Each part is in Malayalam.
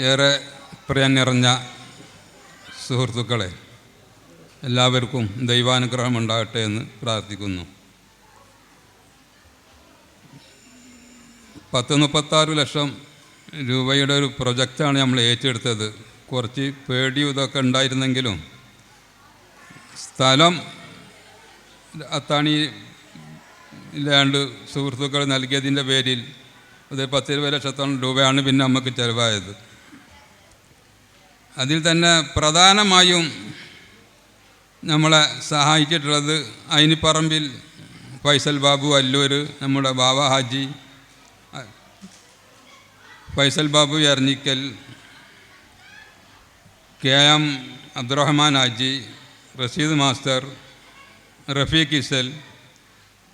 ഏറെ പ്രിയം നിറഞ്ഞ സുഹൃത്തുക്കളെ എല്ലാവർക്കും ദൈവാനുഗ്രഹം ഉണ്ടാകട്ടെ എന്ന് പ്രാർത്ഥിക്കുന്നു. പത്ത് മുപ്പത്താറ് ലക്ഷം രൂപയുടെ ഒരു പ്രൊജക്റ്റാണ് നമ്മൾ ഏറ്റെടുത്തത്. കുറച്ച് പേടിയും ഇതൊക്കെ ഉണ്ടായിരുന്നെങ്കിലും സ്ഥലം അത്താണി ലാൻഡ് സുഹൃത്തുക്കൾ നൽകിയതിന്റെ പേരിൽ അത് പത്തിരുപത് ലക്ഷത്തോളം രൂപയാണ് പിന്നെ നമുക്ക് ചിലവായത്. അതിൽ തന്നെ പ്രധാനമായും നമ്മളെ സഹായിച്ചിട്ടുള്ളത് അയിനിപ്പറമ്പിൽ ഫൈസൽ ബാബു അല്ലൂർ നമ്മുടെ Baba Haji Faisal Babu Ernikkal K M Abdurahman Haji Rasheed master Rafeeq ഇസൽ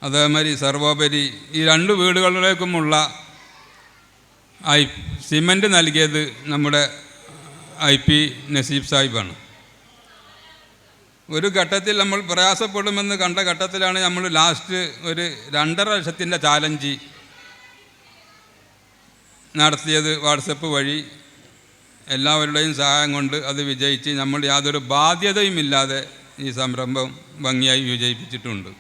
അതേമാതിരി സർവോപരി ഈ രണ്ട് വീടുകളിലേക്കുമുള്ള ഐ സിമന്റ് നൽകിയത് നമ്മുടെ ഐ പി നസീബ് സാഹിബാണ്. ഒരു ഘട്ടത്തിൽ നമ്മൾ പ്രയാസപ്പെടുമെന്ന് കണ്ട ഘട്ടത്തിലാണ് നമ്മൾ ലാസ്റ്റ് ഒരു രണ്ടര ലക്ഷത്തിന്റെ ചാലഞ്ച് നടത്തിയത് വാട്സപ്പ് വഴി. എല്ലാവരുടെയും സഹായം കൊണ്ട് അത് വിജയിച്ച് നമ്മൾ യാതൊരു ബാധ്യതയുമില്ലാതെ ഈ സംരംഭം ഭംഗിയായി വിജയിപ്പിച്ചിട്ടുണ്ട്.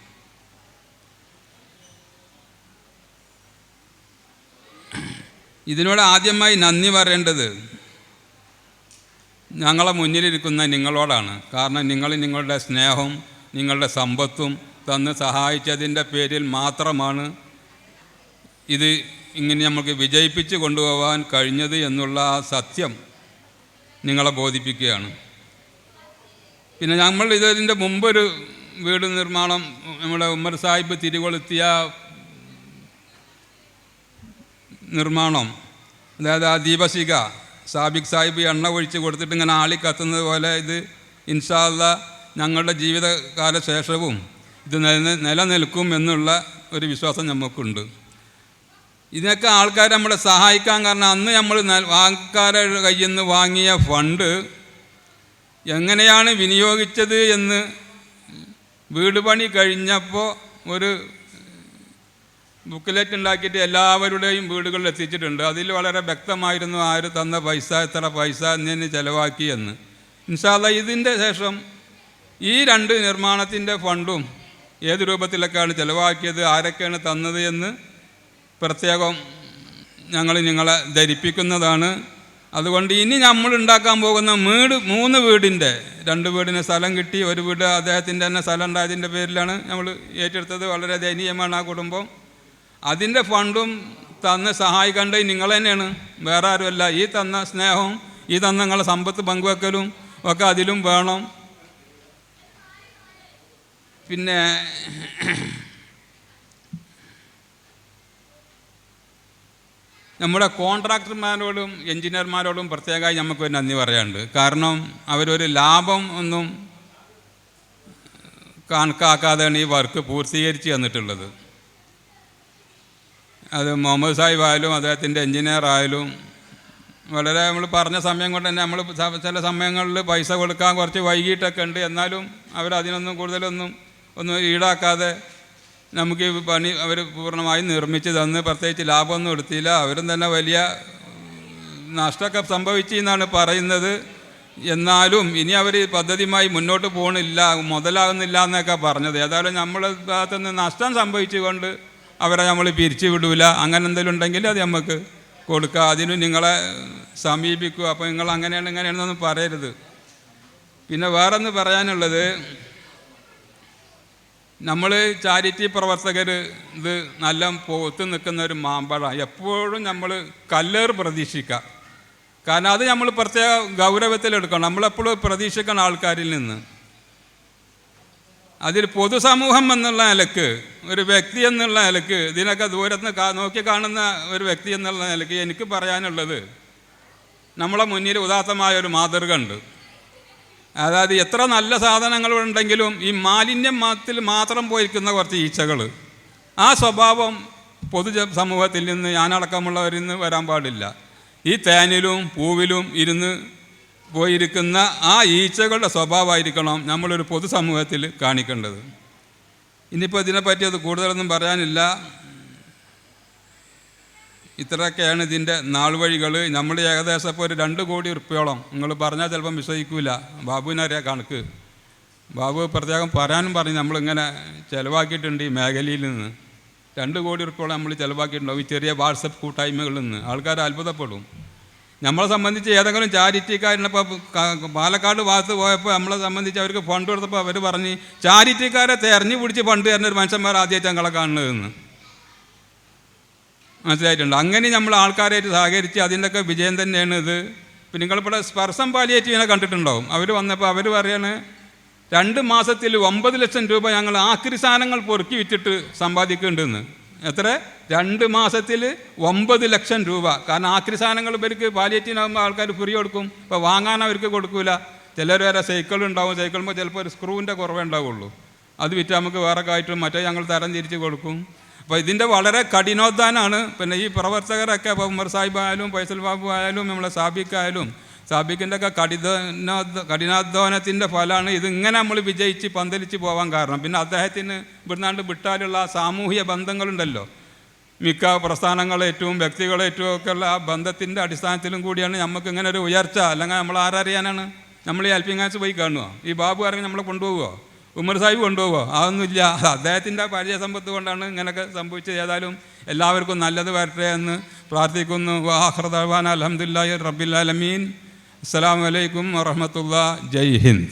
ഇതിനോട് ആദ്യമായി നന്ദി പറയേണ്ടത് ഞങ്ങളെ മുന്നിലിരിക്കുന്ന നിങ്ങളോടാണ്. കാരണം നിങ്ങൾ നിങ്ങളുടെ സ്നേഹവും നിങ്ങളുടെ സമ്പത്തും തന്ന് സഹായിച്ചതിന്റെ പേരിൽ മാത്രമാണ് ഇത് ഇങ്ങനെ നമുക്ക് വിജയിപ്പിച്ച് കൊണ്ടുപോകാൻ കഴിഞ്ഞത് എന്നുള്ള ആ സത്യം നിങ്ങളെ ബോധിപ്പിക്കുകയാണ്. പിന്നെ നമ്മൾ ഇതിന്റെ മുമ്പൊരു വീട് നിർമ്മാണം നമ്മുടെ ഉമ്മർ സാഹിബ് തിരികൊളുത്തിയ നിർമ്മാണം അതായത് ആ ദീപശിഖ സാബിക് സാഹിബ് എണ്ണ ഒഴിച്ച് കൊടുത്തിട്ട് ഇങ്ങനെ ആളി കത്തുന്നത് പോലെ ഇത് ഇൻഷാല്ല ഞങ്ങളുടെ ജീവിതകാല ശേഷവും ഇത് നില നിലനിൽക്കും എന്നുള്ള ഒരു വിശ്വാസം നമുക്കുണ്ട് ഇതിനൊക്കെ ആൾക്കാർ നമ്മളെ സഹായിക്കാൻ കാരണം അന്ന് നമ്മൾ ആൾക്കാരുടെ കയ്യിൽ നിന്ന് വാങ്ങിയ ഫണ്ട് എങ്ങനെയാണ് വിനിയോഗിച്ചത് എന്ന് വീട് പണി കഴിഞ്ഞപ്പോൾ ഒരു ബുക്കിലെറ്റ് ഉണ്ടാക്കിയിട്ട് എല്ലാവരുടെയും വീടുകളിൽ എത്തിച്ചിട്ടുണ്ട്. അതിൽ വളരെ വ്യക്തമായിരുന്നു ആര് തന്ന പൈസ എത്ര പൈസ എന്നതിന് ചിലവാക്കി എന്ന്. ഇൻഷാല്ല ഇതിന്റെ ശേഷം ഈ രണ്ട് നിർമ്മാണത്തിന്റെ ഫണ്ടും ഏത് രൂപത്തിലൊക്കെയാണ് ചിലവാക്കിയത് ആരൊക്കെയാണ് തന്നത് എന്ന് പ്രത്യേകം ഞങ്ങൾ നിങ്ങളെ ധരിപ്പിക്കുന്നതാണ്. അതുകൊണ്ട് ഇനി നമ്മൾ ഉണ്ടാക്കാൻ പോകുന്ന വീട് മൂന്ന് വീടിന്റെ രണ്ട് വീടിന് സ്ഥലം കിട്ടി ഒരു വീട് അദ്ദേഹത്തിന്റെ തന്നെ സ്ഥലം ഉണ്ടായതിന്റെ പേരിലാണ് നമ്മൾ ഏറ്റെടുത്തത്. വളരെ ദയനീയമാണ് ആ കുടുംബം. അതിന്റെ ഫണ്ടും തന്ന സഹായിക്കേണ്ടത് നിങ്ങൾ തന്നെയാണ്. വേറെ ആരുമല്ല. ഈ തന്ന സ്നേഹവും ഈ തന്ന നിങ്ങളെ സമ്പത്ത് പങ്കുവെക്കലും ഒക്കെ അതിലും വേണം. പിന്നെ നമ്മുടെ കോൺട്രാക്ടർമാരോടും എഞ്ചിനീയർമാരോടും പ്രത്യേകമായി നമുക്ക് നന്ദി പറയാനുണ്ട്. കാരണം അവരൊരു ലാഭം ഒന്നും കണക്കാക്കാതെയാണ് ഈ വർക്ക് പൂർത്തീകരിച്ച് തന്നിട്ടുള്ളത്. അത് മുഹമ്മദ് സാഹിബ് ആയാലും അദ്ദേഹത്തിന്റെ എഞ്ചിനീയർ ആയാലും വളരെ നമ്മൾ പറഞ്ഞ സമയം കൊണ്ട് തന്നെ നമ്മൾ ചില സമയങ്ങളിൽ പൈസ കൊടുക്കാൻ കുറച്ച് വൈകിട്ടൊക്കെ ഉണ്ട്. എന്നാലും അവരതിനൊന്നും കൂടുതലൊന്നും ഒന്നും ഈടാക്കാതെ നമുക്ക് പണി അവർ പൂർണമായും നിർമ്മിച്ച് തന്ന് പ്രത്യേകിച്ച് ലാഭമൊന്നും എടുത്തില്ല. അവരും തന്നെ വലിയ നഷ്ടമൊക്കെ സംഭവിച്ചു എന്നാണ് പറയുന്നത്. എന്നാലും ഇനി അവർ പദ്ധതിയുമായി മുന്നോട്ട് പോകണില്ല മുതലാകുന്നില്ല എന്നൊക്കെ പറഞ്ഞത്. ഏതായാലും നമ്മളെ ഭാഗത്തുനിന്ന് നഷ്ടം സംഭവിച്ചുകൊണ്ട് അവരെ നമ്മൾ പിരിച്ചു വിടൂല. അങ്ങനെ എന്തെങ്കിലും ഉണ്ടെങ്കിൽ അത് നമുക്ക് കൊടുക്കുക അതിന് നിങ്ങളെ സമീപിക്കുക. അപ്പോൾ നിങ്ങൾ അങ്ങനെയാണ് ഇങ്ങനെയാണെന്നൊന്നും പറയരുത്. പിന്നെ വേറൊന്ന് പറയാനുള്ളത് നമ്മൾ ചാരിറ്റി പ്രവർത്തകർ ഇത് നല്ല പോത്ത് നിൽക്കുന്ന ഒരു മാമ്പഴ. എപ്പോഴും നമ്മൾ കല്ലേർ പ്രതീക്ഷിക്കുക കാരണം അത് നമ്മൾ പ്രത്യേക ഗൗരവത്തിലെടുക്കണം നമ്മളെപ്പോഴും പ്രതീക്ഷിക്കണം ആൾക്കാരിൽ നിന്ന്. അതിൽ പൊതുസമൂഹം എന്നുള്ള നിലയ്ക്ക് ഒരു വ്യക്തി എന്നുള്ള നിലയ്ക്ക് ഇതിനൊക്കെ ദൂരത്ത് നോക്കി കാണുന്ന ഒരു വ്യക്തി എന്നുള്ള നിലയ്ക്ക് എനിക്ക് പറയാനുള്ളത് നമ്മളെ മുന്നിൽ ഉദാത്തമായ ഒരു മാതൃക ഉണ്ട്. അതായത് എത്ര നല്ല സാധനങ്ങളുണ്ടെങ്കിലും ഈ മാലിന്യം മാലിന്യത്തിൽ മാത്രം പോയിരിക്കുന്ന കുറച്ച് ഈച്ചകൾ ആ സ്വഭാവം പൊതു സമൂഹത്തിൽ നിന്ന് ഞാനടക്കമുള്ളവരിൽ നിന്ന് വരാൻ പാടില്ല. ഈ തേനിലും പൂവിലും ഇരുന്ന് പോയിരിക്കുന്ന ആ ഈച്ചകളുടെ സ്വഭാവമായിരിക്കണം നമ്മളൊരു പൊതുസമൂഹത്തിൽ കാണിക്കേണ്ടത്. ഇനിയിപ്പോൾ ഇതിനെപ്പറ്റി അത് കൂടുതലൊന്നും പറയാനില്ല. ഇത്രയൊക്കെയാണ് ഇതിന്റെ നാൾ വഴികൾ നമ്മൾ ഏകദേശം ഇപ്പോൾ ഒരു രണ്ട് കോടി ഉറുപ്പ്യോളം. നിങ്ങൾ പറഞ്ഞാൽ ചിലപ്പം വിശ്വസിക്കില്ല ബാബുവിനറിയാം കണക്ക്. ബാബു പ്രത്യേകം പറയാനും പറഞ്ഞ്. നമ്മളിങ്ങനെ ചിലവാക്കിയിട്ടുണ്ട് ഈ മേഖലയിൽ നിന്ന്. രണ്ട് കോടി ഉറുപ്പ്യോളം നമ്മൾ ചിലവാക്കിയിട്ടുണ്ടാവും ഈ ചെറിയ വാട്സപ്പ് കൂട്ടായ്മകളിൽ നിന്ന്. ആൾക്കാർ അത്ഭുതപ്പെടും. നമ്മളെ സംബന്ധിച്ച് ഏതെങ്കിലും ചാരിറ്റിക്കാരനിപ്പോൾ പാലക്കാട് ഭാഗത്ത് പോയപ്പോൾ നമ്മളെ സംബന്ധിച്ച് അവർക്ക് ഫണ്ട് കൊടുത്തപ്പോൾ അവർ പറഞ്ഞ് ചാരിറ്റിക്കാരെ തെരഞ്ഞു പിടിച്ച് ഫണ്ട് തരുന്ന ഒരു മനുഷ്യന്മാർ ആദ്യമായിട്ട് ഞങ്ങളെ കാണുന്നതെന്ന്. മനസ്സിലായിട്ടുണ്ട്? അങ്ങനെ നമ്മൾ ആൾക്കാരായിട്ട് സഹകരിച്ച് അതിന്റെയൊക്കെ വിജയം തന്നെയാണ് ഇത്. ഇപ്പം നിങ്ങളിവിടെ സ്പർശം പാലിയേറ്റീവിനെ കണ്ടിട്ടുണ്ടാവും. അവർ വന്നപ്പോൾ അവർ പറയാണ് രണ്ട് മാസത്തിൽ ഒമ്പത് ലക്ഷം രൂപ ഞങ്ങൾ ആക്രി സാധനങ്ങൾ പൊറുക്കി വിറ്റിട്ട് സമ്പാദിക്കുന്നുണ്ടെന്ന്. എത്ര? രണ്ട് മാസത്തിൽ ഒമ്പത് ലക്ഷം രൂപ. കാരണം ആക്രി സാധനങ്ങൾ ഇവർക്ക് പാലിയേറ്റീനാകുമ്പോൾ ആൾക്കാർ ഫ്രീ കൊടുക്കും. ഇപ്പോൾ വാങ്ങാൻ അവർക്ക് കൊടുക്കില്ല ചിലർ വരെ സൈക്കിൾ ഉണ്ടാവും. സൈക്കിളുമ്പോൾ ചിലപ്പോൾ ഒരു സ്ക്രൂവിന്റെ കുറവേ ഉണ്ടാവുള്ളൂ. അത് വിറ്റ് നമുക്ക് വേറെ കായിട്ടും മറ്റേ ഞങ്ങൾ തരം തിരിച്ച് കൊടുക്കും. അപ്പോൾ ഇതിന്റെ വളരെ കഠിനോദ്ധാനാണ്. പിന്നെ ഈ പ്രവർത്തകരൊക്കെ ഇപ്പോൾ ഉമർ സാഹിബ് ആയാലും ഫൈസൽ ബാബു ആയാലും നമ്മളെ സാബിക്കായാലും സാബിക്കിന്റെ ഒക്കെ കഠിനോദ്ധ കഠിനാധ്വാനത്തിന്റെ ഫലമാണ് ഇതിങ്ങനെ നമ്മൾ വിജയിച്ച് പന്തലിച്ച് പോകാൻ കാരണം. പിന്നെ അദ്ദേഹത്തിന് ഇവിടുന്നാണ്ട് വിട്ടാലുള്ള ആ സാമൂഹിക ബന്ധങ്ങളുണ്ടല്ലോ. മിക്ക പ്രസ്ഥാനങ്ങളേറ്റവും വ്യക്തികളേറ്റവും ഒക്കെ ഉള്ള ആ ബന്ധത്തിന്റെ അടിസ്ഥാനത്തിലും കൂടിയാണ് നമുക്ക് ഇങ്ങനെ ഒരു ഉയർച്ച. അല്ലെങ്കിൽ നമ്മൾ ആരറിയാനാണ്? നമ്മൾ ഈ ഹെൽപ്പിംഗ് ഹാൻഡ്സ് പോയി കാണുമോ ഈ ബാബു ഇറങ്ങി നമ്മളെ കൊണ്ടുപോകുമോ ഉമ്മർ സാഹിബ് കൊണ്ടുപോകുമോ അതൊന്നുമില്ല. അദ്ദേഹത്തിന്റെ പരിചയ സമ്പത്ത് കൊണ്ടാണ് ഇങ്ങനെയൊക്കെ സംഭവിച്ചത്. ഏതായാലും എല്ലാവർക്കും നല്ലത് വരട്ടെ എന്ന് പ്രാർത്ഥിക്കുന്നു. വാഹൃദാൻ അലഹമുല്ലാ റബ്ബിൽ അലമീൻ അസ്സാം വലൈക്കും വറഹമത്തുള്ള ജയ് ഹിന്ദ്